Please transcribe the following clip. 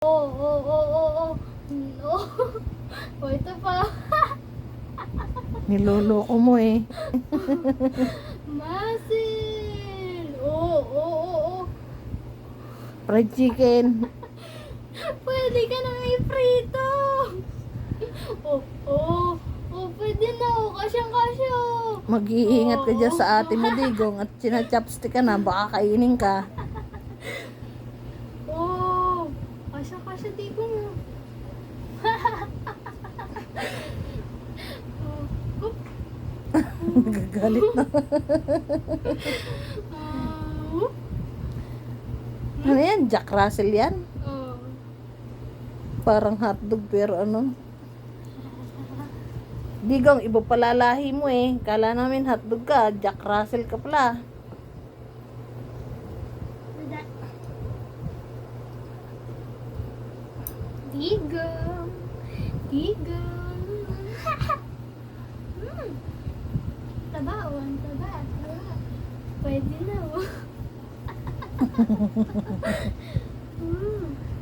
Oo, oo, oo, oo. No. O, ito pa. Niloloko mo eh. Masil. Oo, oo, oo, oo. Fried chicken. Pwede ka nang iprito. Oh, oh, oh, pwede na. Oh, kasyang-kasya. Mag-iingat ka dyan sa ate mo, Digong. At sinachopstick ka na, baka kainin ka. Na. oh, oop. Nagagalit na. Ah. Ano yan? Jack Russell yan? Oh. Parang hotdog pero ano? Digong, iba pala lahi mo eh. Kala namin hotdog ka, Jack Russell ka pala. Digong. Digong. hmm. Taba, ang taba. Taba. Pwede na, oh.